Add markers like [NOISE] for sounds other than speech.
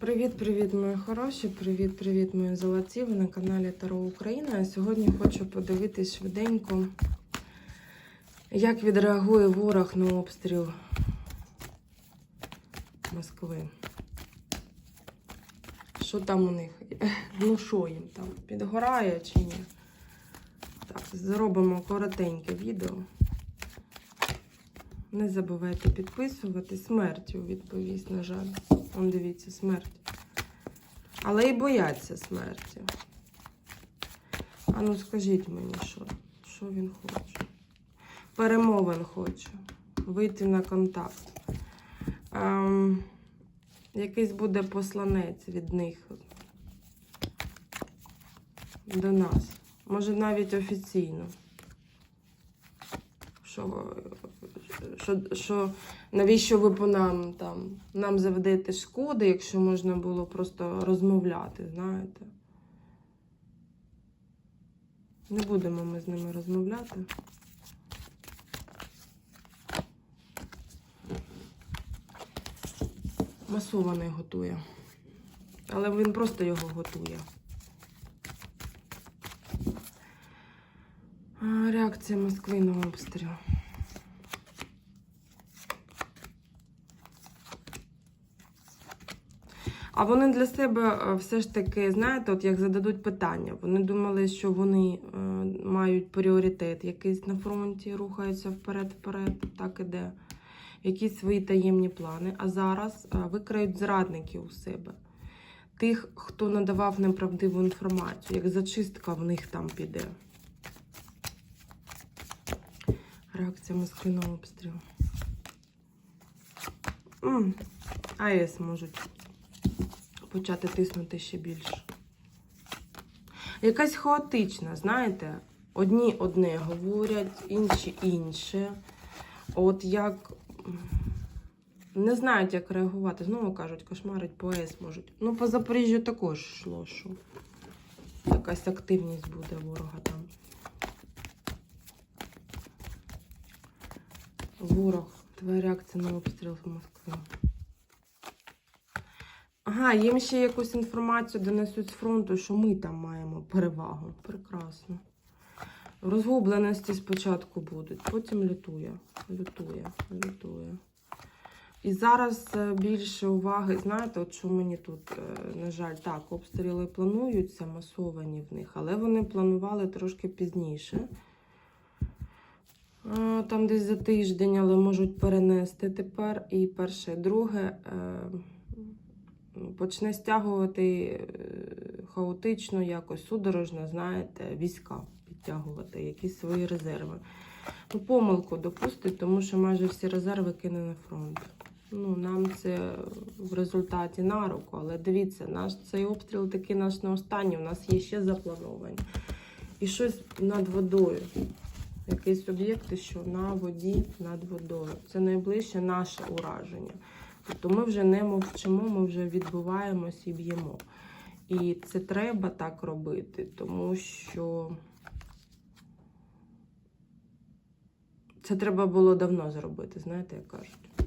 Привіт-привіт, мої хороші! Привіт-привіт, мої золоті! Ви на каналі Таро Україна. Сьогодні хочу подивитись швиденько, як відреагує ворог на обстріл Москви. Що там у них? [LAUGHS] Ну, що їм там? Підгорає чи ні? Так, зробимо коротеньке відео. Не забувайте підписувати. Смертю відповість, на жаль. Он дивіться, смерть. Але і бояться смерті. А ну скажіть мені, що? Що він хоче? Перемовин хоче. Вийти на контакт. Ем, якийсь буде посланець від них до нас. Може навіть офіційно. Що, що, що навіщо ви по нам там нам заведете шкоди, якщо можна було просто розмовляти, знаєте? Не будемо ми з ними розмовляти. Масований готує. Але він просто його готує. Реакція Москви на обстріл. А вони для себе е, все ж таки, знаєте, от як зададуть питання, вони думали, що вони е, мають пріоритет якийсь на фронті, рухаються вперед-вперед, так іде. Якісь свої таємні плани. А зараз е, викрають зрадників у себе. Тих, хто надавав неправдиву інформацію, як зачистка в них там піде. Реакція Москви на обстріл. М, АЕС можуть почати тиснути ще більше. Якась хаотична, знаєте, одні одне говорять, інші інше. От як не знають, як реагувати. Знову кажуть, кошмарить по АЕС можуть. Ну, по Запоріжжю також йшло, що якась активність буде ворога там. Ворог, твоя реакція на обстріл в Москві. Ага, їм ще якусь інформацію донесуть з фронту, що ми там маємо перевагу. Прекрасно. Розгубленості спочатку будуть, потім лютує, лютує, лютує. І зараз е, більше уваги, знаєте, от що мені тут, е, на жаль, так, обстріли плануються, масовані в них, але вони планували трошки пізніше. Там десь за тиждень, але можуть перенести тепер. І перше, друге е, почне стягувати е, хаотично, якось судорожно, знаєте, війська підтягувати, якісь свої резерви. Ну, помилку допустить, тому що майже всі резерви кине на фронт. Ну, нам це в результаті на руку, але дивіться, наш цей обстріл такий наш не останній, у нас є ще заплановані. І щось над водою якісь об'єкти, що на воді над водою. Це найближче наше ураження. Тобто ми вже не мовчимо, ми вже відбуваємось і б'ємо. І це треба так робити, тому що це треба було давно зробити, знаєте, як кажуть.